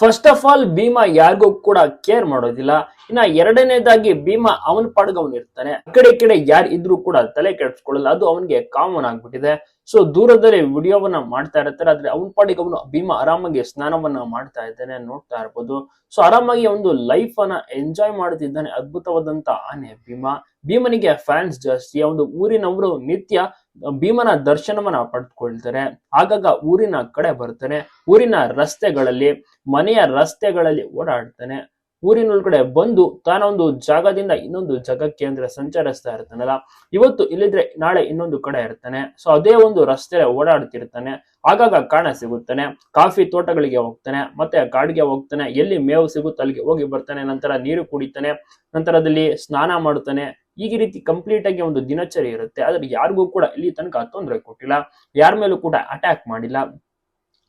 First of all Bima ಯಾರಿಗೂ ಕೂಡ care ಮಾಡೋದಿಲ್ಲ. ಇನ್ನ ಎರಡನೇದಾಗಿ ಭೀಮಾ ಅವನ ಪಾಡ್ಗೆ ಇರ್ತಾನೆ. ಆ ಕಡೆ ಕಡೆ ಯಾರು ಇದ್ರೂ ಕೂಡ ತಲೆ ಕೆಡಿಸ್ಕೊಳ್ಳಲ್ಲ. ಅದು ಅವನಿಗೆ ಕಾಮನ್ ಆಗ್ಬಿಟ್ಟಿದೆ. ಸೊ ದೂರದಲ್ಲಿ ವಿಡಿಯೋವನ್ನ ಮಾಡ್ತಾ ಇರ್ತಾರೆ. ಆದ್ರೆ ಅವನ ಪಾಡಿಗೆ ಅವನು ಭೀಮಾ ಆರಾಮಾಗಿ ಸ್ನಾನವನ್ನ ಮಾಡ್ತಾ ಇದ್ದಾನೆ, ನೋಡ್ತಾ ಇರ್ಬೋದು. ಸೊ ಆರಾಮಾಗಿ ಒಂದು ಲೈಫ್ ಅನ್ನ ಎಂಜಾಯ್ ಮಾಡುತ್ತಿದ್ದಾನೆ ಅದ್ಭುತವಾದಂತ ಆನೆ ಭೀಮಾ. ಭೀಮನಿಗೆ ಫ್ಯಾನ್ಸ್ ಜಾಸ್ತಿ. ಒಂದು ಊರಿನವರು ನಿತ್ಯ ಭೀಮನ ದರ್ಶನವನ್ನ ಪಡೆದುಕೊಳ್ತಾರೆ ಆಗಾಗ ಊರಿನ ಕಡೆ ಬರ್ತಾನೆ. ಊರಿನ ರಸ್ತೆಗಳಲ್ಲಿ, ಮನೆಯ ರಸ್ತೆಗಳಲ್ಲಿ ಓಡಾಡ್ತಾನೆ. ಊರಿನೊಳಗಡೆ ಬಂದು ತಾನೊಂದು ಜಾಗದಿಂದ ಇನ್ನೊಂದು ಜಾಗಕ್ಕೆ ಅಂದ್ರೆ ಸಂಚರಿಸ್ತಾ ಇರ್ತಾನಲ್ಲ. ಇವತ್ತು ಇಲ್ಲಿದ್ರೆ ನಾಳೆ ಇನ್ನೊಂದು ಕಡೆ ಇರ್ತಾನೆ. ಸೊ ಅದೇ ಒಂದು ರಸ್ತೆ ಓಡಾಡ್ತಿರ್ತಾನೆ. ಆಗಾಗ ಕಾಣ ಸಿಗುತ್ತಾನೆ. ಕಾಫಿ ತೋಟಗಳಿಗೆ ಹೋಗ್ತಾನೆ. ಮತ್ತೆ ಕಾಡಿಗೆ ಹೋಗ್ತಾನೆ. ಎಲ್ಲಿ ಮೇವು ಸಿಗುತ್ತೆ ಅಲ್ಲಿಗೆ ಹೋಗಿ ಬರ್ತಾನೆ. ನಂತರ ನೀರು ಕುಡಿತಾನೆ. ನಂತರದಲ್ಲಿ ಸ್ನಾನ ಮಾಡ್ತಾನೆ. ಈ ರೀತಿ ಕಂಪ್ಲೀಟ್ ಆಗಿ ಒಂದು ದಿನಚರಿ ಇರುತ್ತೆ. ಆದ್ರೆ ಯಾರಿಗೂ ಕೂಡ ಇಲ್ಲಿ ತನಕ ತೊಂದರೆ ಕೊಟ್ಟಿಲ್ಲ. ಯಾರ ಮೇಲೂ ಕೂಡ ಅಟ್ಯಾಕ್ ಮಾಡಿಲ್ಲ.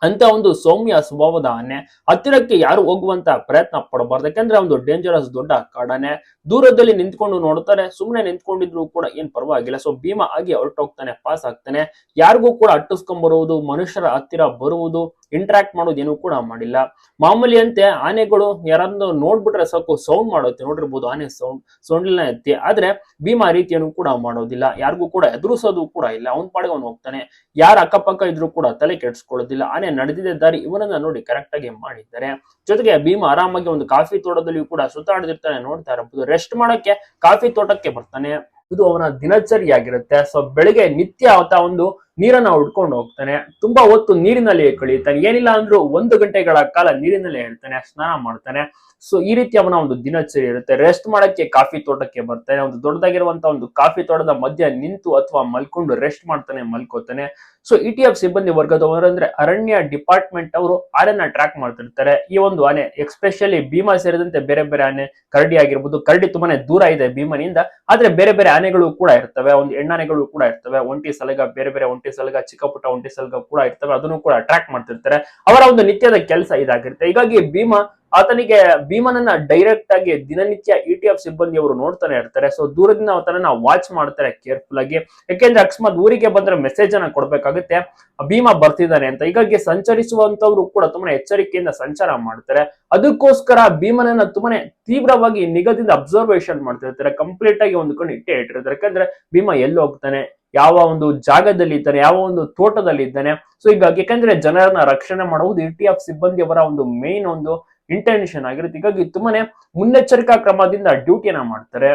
ಅಂತ ಒಂದು ಸೌಮ್ಯ ಸ್ವಭಾವದ ಆನೆ. ಹತ್ತಿರಕ್ಕೆ ಯಾರು ಹೋಗುವಂತ ಪ್ರಯತ್ನ ಪಡಬಾರ್ದು. ಯಾಕಂದ್ರೆ ಒಂದು ಡೇಂಜರಸ್ ದೊಡ್ಡ ಕಾಡನೆ. ದೂರದಲ್ಲಿ ನಿಂತ್ಕೊಂಡು ನೋಡ್ತಾರೆ. ಸುಮ್ಮನೆ ನಿಂತ್ಕೊಂಡಿದ್ರು ಕೂಡ ಏನ್ ಪರವಾಗಿಲ್ಲ. ಸೊ ಭೀಮ ಆಗಿ ಹೊರಟೋಗ್ತಾನೆ ಪಾಸ್ ಆಗ್ತಾನೆ. ಯಾರಿಗೂ ಕೂಡ ಅಟ್ಟಿಸ್ಕೊಂಡ್ ಬರುವುದು ಮನುಷ್ಯರ ಹತ್ತಿರ ಬರುವುದು ಇಂಟ್ರಾಕ್ಟ್ ಮಾಡೋದು ಏನೂ ಕೂಡ ಮಾಡಿಲ್ಲ. ಮಾಮೂಲಿ ಅಂತೆ ಆನೆಗಳು ಯಾರನ್ನು ನೋಡ್ಬಿಟ್ರೆ ಸಾಕು ಸೌಂಡ್ ಮಾಡುತ್ತೆ. ನೋಡಿರ್ಬೋದು ಆನೆ ಸೌಂಡ್ ಸೌಂಡ್ಲಿನ ಎತ್ತಿ ಆದ್ರೆ, ಭೀಮ ರೀತಿಯನ್ನು ಕೂಡ ಮಾಡೋದಿಲ್ಲ. ಯಾರಿಗೂ ಕೂಡ ಎದುರಿಸೋದು ಕೂಡ ಇಲ್ಲ. ಅವನ್ ಪಾಡಿಗೆ ಅವ್ನು ಹೋಗ್ತಾನೆ. ಯಾರ ಅಕ್ಕಪಕ್ಕ ಇದ್ರು ಕೂಡ ತಲೆ ಕೆಡಿಸ್ಕೊಳ್ಳೋದಿಲ್ಲ. ಆನೆ ನಡೆದಿದ್ದ ದಾರಿ ಇವನನ್ನ ನೋಡಿ ಕರೆಕ್ಟ್ ಆಗಿ ಮಾಡಿದ್ದಾರೆ. ಜೊತೆಗೆ ಭೀಮ ಆರಾಮಾಗಿ ಒಂದು ಕಾಫಿ ತೋಟದಲ್ಲಿಯೂ ಕೂಡ ಸುತ್ತಾಡದಿರ್ತಾನೆ ನೋಡ್ತಾ ಇರಬಹುದು. ರೆಸ್ಟ್ ಮಾಡೋಕೆ ಕಾಫಿ ತೋಟಕ್ಕೆ ಬರ್ತಾನೆ. ಇದು ಅವನ ದಿನಚರಿಯಾಗಿರುತ್ತೆ. ಸೊ ಬೆಳಿಗ್ಗೆ ನಿತ್ಯ ಆತ ಒಂದು ನೀರನ್ನ ಉಡ್ಕೊಂಡು ಹೋಗ್ತಾನೆ. ತುಂಬಾ ಹೊತ್ತು ನೀರಿನಲ್ಲಿ ಕಳೆಯುತ್ತಾನೆ ಏನಿಲ್ಲ ಅಂದ್ರೂ ಒಂದು ಗಂಟೆಗಳ ಕಾಲ ನೀರಿನಲ್ಲಿ ಹೇಳ್ತಾನೆ ಸ್ನಾನ ಮಾಡ್ತಾನೆ. ಸೊ ಈ ರೀತಿ ಅವನ ಒಂದು ದಿನಚರಿ ಇರುತ್ತೆ. ರೆಸ್ಟ್ ಮಾಡಕ್ಕೆ ಕಾಫಿ ತೋಟಕ್ಕೆ ಬರ್ತಾನೆ. ಒಂದು ದೊಡ್ಡದಾಗಿರುವಂತ ಒಂದು ಕಾಫಿ ತೋಟದ ಮಧ್ಯ ನಿಂತು ಅಥವಾ ಮಲ್ಕೊಂಡು ರೆಸ್ಟ್ ಮಾಡ್ತಾನೆ, ಮಲ್ಕೋತಾನೆ. ಸೊ ಇ ಟಿ ಎಫ್ ಸಿಬ್ಬಂದಿ ವರ್ಗದವರು ಅಂದ್ರೆ ಅರಣ್ಯ ಡಿಪಾರ್ಟ್ಮೆಂಟ್ ಅವರು ಆನೆನ ಟ್ರ್ಯಾಕ್ ಮಾಡ್ತಿರ್ತಾರೆ. ಈ ಒಂದು ಆನೆ ಎಕ್ಸ್ಪೆಷಲಿ ಭೀಮಾ ಸೇರಿದಂತೆ ಬೇರೆ ಬೇರೆ ಆನೆ ಕರಡಿ ಆಗಿರ್ಬೋದು. ಕರಡಿ ತುಂಬಾನೇ ದೂರ ಇದೆ ಭೀಮನಿಂದ. ಆದ್ರೆ ಬೇರೆ ಬೇರೆ ಆನೆಗಳು ಕೂಡ ಇರ್ತವೆ. ಒಂದು ಹೆಣ್ಣಾನೆಗಳು ಕೂಡ ಇರ್ತವೆ. ಒಂಟಿ, ಸಲಗ, ಬೇರೆ ಬೇರೆ ಒಂಟಿ ಸಲಗ ಚಿಕ್ಕ ಪುಟ್ಟ ಒಂಟಿ ಸಲಗ ಕೂಡ ಇರ್ತವೆ, ಅದನ್ನು ಕೂಡ ಅಟ್ರಾಕ್ಟ್ ಮಾಡ್ತಿರ್ತಾರೆ. ಅವರ ಒಂದು ನಿತ್ಯದ ಕೆಲಸ ಇದಾಗಿರುತ್ತೆ. ಹೀಗಾಗಿ ಭೀಮಾ, ಆತನಿಗೆ ಭೀಮನನ್ನ ಡೈರೆಕ್ಟ್ ಆಗಿ ದಿನನಿತ್ಯ ಇ ಟಿ ಎಫ್ ಸಿಬ್ಬಂದಿಯವರು ನೋಡ್ತಾನೆ ಇರ್ತಾರೆ. ಸೊ ದೂರದಿಂದ ಆತನನ್ನ ವಾಚ್ ಮಾಡ್ತಾರೆ ಕೇರ್ಫುಲ್ ಆಗಿ. ಯಾಕೆಂದ್ರೆ ಅಕಸ್ಮಾತ್ ಊರಿಗೆ ಬಂದ್ರೆ ಮೆಸೇಜ್ ಅನ್ನ ಕೊಡ್ಬೇಕಾಗುತ್ತೆ. ಭೀಮ ಬರ್ತಿದ್ದಾನೆ ಅಂತ. ಹೀಗಾಗಿ ಸಂಚರಿಸುವಂತವ್ರು ಕೂಡ ತುಂಬಾ ಎಚ್ಚರಿಕೆಯಿಂದ ಸಂಚಾರ ಮಾಡ್ತಾರೆ. ಅದಕ್ಕೋಸ್ಕರ ಭೀಮನನ್ನ ತುಂಬಾನೇ ತೀವ್ರವಾಗಿ ನಿಗದಿಂದ ಅಬ್ಸರ್ವೇಷನ್ ಮಾಡ್ತಿರ್ತಾರೆ. ಕಂಪ್ಲೀಟ್ ಆಗಿ ಒಂದು ಕಣ್ಣು ಇಟ್ಟೇ ಇಟ್ಟಿರ್ತಾರೆ. ಯಾಕಂದ್ರೆ ಭೀಮ ಎಲ್ಲಿ ಹೋಗ್ತಾನೆ ಯಾವ ಒಂದು ಜಾಗದಲ್ಲಿ ಇದ್ದಾನೆ ಯಾವ ಒಂದು ತೋಟದಲ್ಲಿ ಇದ್ದಾನೆ ಸೊ ಹೀಗಾಗಿ ಯಾಕಂದ್ರೆ ಜನರನ್ನ ರಕ್ಷಣೆ ಮಾಡುವುದು ಇ ಟಿ ಎಫ್ ಸಿಬ್ಬಂದಿಯವರ ಒಂದು ಮೇನ್ ಒಂದು ಇಂಟೆನ್ಷನ್ ಆಗಿರುತ್ತೆ. ಹೀಗಾಗಿ ತುಂಬಾನೇ ಮುನ್ನೆಚ್ಚರಿಕಾ ಕ್ರಮದಿಂದ ಡ್ಯೂಟಿಯನ್ನ ಮಾಡ್ತಾರೆ.